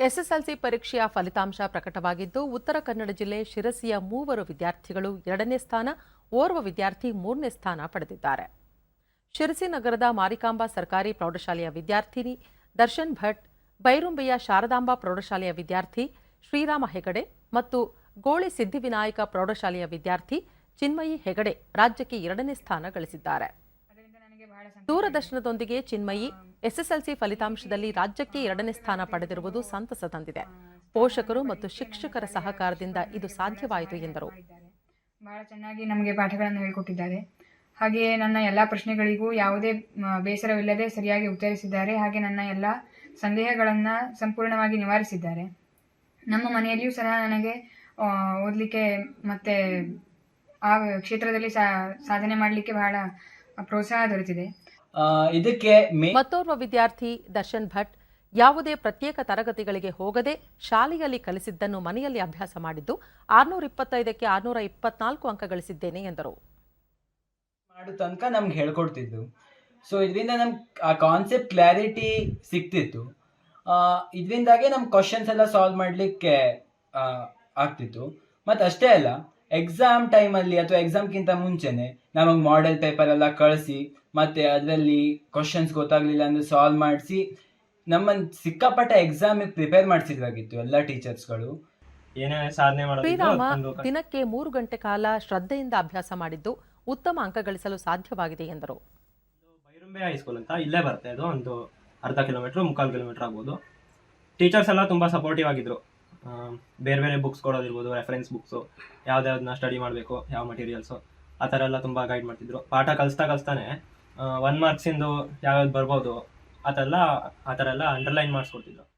SSLC ಪರೀಕ್ಷೆಯ ಫಲಿತಾಂಶ ಪ್ರಕಟವಾಗಿದ್ದು ಉತ್ತರ ಕನ್ನಡ ಜಿಲ್ಲೆ ಶಿರಸಿಯ ಮೂವರು ವಿದ್ಯಾರ್ಥಿಗಳು ಎರಡನೇ ಸ್ಥಾನ ಓರ್ವ ವಿದ್ಯಾರ್ಥಿ ಮೂರನೇ ಸ್ಥಾನ ಪಡೆದಿದ್ದಾರೆ. ಶಿರಸಿ ನಗರದ ಮಾರಿಕಾಂಬಾ ಸರ್ಕಾರಿ ಪ್ರೌಢಶಾಲೆಯ ವಿದ್ಯಾರ್ಥಿನಿ ದರ್ಶನ್ ಭಟ್ ಬೈರುಂಬೆಯ ಶಾರದಾಂಬಾ ಪ್ರೌಢಶಾಲೆಯ ವಿದ್ಯಾರ್ಥಿ ಶ್ರೀರಾಮ ಹೆಗಡೆ ಮತ್ತು ಗೋಳಿ ಸಿದ್ದಿವಿನಾಯಕ ಪ್ರೌಢಶಾಲೆಯ ವಿದ್ಯಾರ್ಥಿ ಚಿನ್ಮಯಿ ಹೆಗಡೆ ರಾಜ್ಯಕ್ಕೆ ಎರಡನೇ ಸ್ಥಾನ ಗಳಿಸಿದ್ದಾರೆ. ದೂರದರ್ಶನದೊಂದಿಗೆ ಚಿನ್ಮಯಿ ಎಸ್ಎಸ್ಎಲ್ಸಿ ಫಲಿತಾಂಶದಲ್ಲಿ ರಾಜ್ಯಕ್ಕೆ ಎರಡನೇ ಸ್ಥಾನ ಪಡೆದಿರುವುದು ಸಂತಸ ತಂದಿದೆ. ಪೋಷಕರು ಮತ್ತು ಶಿಕ್ಷಕರ ಸಹಕಾರದಿಂದ ಇದು ಸಾಧ್ಯವಾಯಿತು ಎಂದರು. ಬಹಳ ಚೆನ್ನಾಗಿ ನಮಗೆ ಪಾಠಗಳನ್ನು ಹೇಳಿಕೊಟ್ಟಿದ್ದಾರೆ. ಹಾಗೆಯೇ ನನ್ನ ಎಲ್ಲ ಪ್ರಶ್ನೆಗಳಿಗೂ ಯಾವುದೇ ಬೇಸರವಿಲ್ಲದೆ ಸರಿಯಾಗಿ ಉತ್ತರಿಸಿದ್ದಾರೆ. ಹಾಗೆ ನನ್ನ ಎಲ್ಲ ಸಂದೇಹಗಳನ್ನು ಸಂಪೂರ್ಣವಾಗಿ ನಿವಾರಿಸಿದ್ದಾರೆ. ನಮ್ಮ ಮನೆಯಲ್ಲಿಯೂ ಸಹ ನನಗೆ ಓದಲಿಕ್ಕೆ ಮತ್ತು ಆ ಕ್ಷೇತ್ರದಲ್ಲಿ ಸಾಧನೆ ಮಾಡಲಿಕ್ಕೆ ಬಹಳ ಪ್ರೋತ್ಸಾಹ ದೊರೆತಿದೆ. ಇದಕ್ಕೆ ಮತ್ತೋರ್ವ ವಿದ್ಯಾರ್ಥಿ ದರ್ಶನ್ ಭಟ್ ಯಾವುದೇ ಪ್ರತ್ಯೇಕ ತರಗತಿಗಳಿಗೆ ಹೋಗದೆ ಶಾಲೆಯಲ್ಲಿ ಕಲಿಸಿದ್ದನ್ನು ಮನೆಯಲ್ಲಿ ಅಭ್ಯಾಸ ಮಾಡಿದ್ದು ಆರ್ನೂರ ಇಪ್ಪತ್ತೈದಕ್ಕೆ ಆರ್ನೂರ ಇಪ್ಪತ್ನಾಲ್ಕು ಅಂಕ ಗಳಿಸಿದ್ದೇನೆ ಎಂದರು. ಮಾಡೋ ತನಕ ನಮ್ಗೆ ಹೇಳ್ಕೊಡ್ತಿದ್ದು. ಸೊ ಇದರಿಂದ ನಮ್ ಆ ಕಾನ್ಸೆಪ್ಟ್ ಕ್ಲಾರಿಟಿ ಸಿಕ್ತಿತ್ತು. ಇದರಿಂದಾಗೆ ನಮ್ಮ ಕ್ವಶನ್ಸ್ ಎಲ್ಲ ಸಾಲ್ವ್ ಮಾಡಲಿಕ್ಕೆ ಆಗ್ತಿತ್ತು. ಮತ್ತು ಅಷ್ಟೇ ಅಲ್ಲ ಎಕ್ಸಾಮ್ ಟೈಮಲ್ಲಿ ಅಥವಾ ಎಕ್ಸಾಮ್ಗಿಂತ ಮುಂಚೆನೆ ನಮಗೆ ಮಾಡೆಲ್ ಪೇಪರ್ ಎಲ್ಲ ಕಳಿಸಿ ಮತ್ತೆ ಅದರಲ್ಲಿ ಕ್ವಶನ್ಸ್ ಗೊತ್ತಾಗಲಿಲ್ಲ ಅಂದ್ರೆ ಸಾಲ್ವ್ ಮಾಡಿಸಿ ನಮ್ಮನ್ನು ಸಿಕ್ಕಾಪಟ್ಟೆ ಎಕ್ಸಾಮಿಗೆ ಪ್ರಿಪೇರ್ ಮಾಡಿಸಿದ್ರಾಗಿತ್ತು ಎಲ್ಲ ಟೀಚರ್ಸ್ಗಳು ಏನೇ ಸಾಧನೆ ಶ್ರೀರಾಮ ದಿನಕ್ಕೆ ಮೂರು ಗಂಟೆ ಕಾಲ ಶ್ರದ್ಧೆಯಿಂದ ಅಭ್ಯಾಸ ಮಾಡಿದ್ದು ಉತ್ತಮ ಅಂಕ ಗಳಿಸಲು ಸಾಧ್ಯವಾಗಿದೆ ಎಂದರು. ಬೈರುಂಬೆ ಹೈಸ್ಕೂಲ್ ಅಂತ ಇಲ್ಲೇ ಬರುತ್ತೆ ಅದು ಒಂದು ಅರ್ಧ ಕಿಲೋಮೀಟರ್ ಮುಕ್ಕಾಲು ಕಿಲೋಮೀಟರ್ ಆಗ್ಬೋದು. ಟೀಚರ್ಸ್ ಎಲ್ಲ ತುಂಬಾ ಸಪೋರ್ಟಿವ್ ಆಗಿದ್ರು. ಬೇರೆ ಬೇರೆ ಬುಕ್ಸ್ ಕೊಡೋದಿರ್ಬೋದು ರೆಫರೆನ್ಸ್ ಬುಕ್ಸು ಯಾವ್ದ್ಯಾವ್ದನ್ನ ಸ್ಟಡಿ ಮಾಡಬೇಕು, ಯಾವ ಮಟೀರಿಯಲ್ಸು ಆ ಥರ ಎಲ್ಲ ತುಂಬ ಗೈಡ್ ಮಾಡ್ತಿದ್ರು. ಪಾಠ ಕಲಿಸ್ತಾ ಕಲಿಸ್ತಾನೆ ಒನ್ ಮಾರ್ಕ್ಸಿಂದು ಯಾವ್ಯಾವ್ದು ಬರ್ಬೋದು ಆ ಥರ ಎಲ್ಲ ಆ ಥರ ಎಲ್ಲ ಅಂಡರ್ಲೈನ್ ಮಾಡಿಸ್ಕೊಡ್ತಿದ್ರು.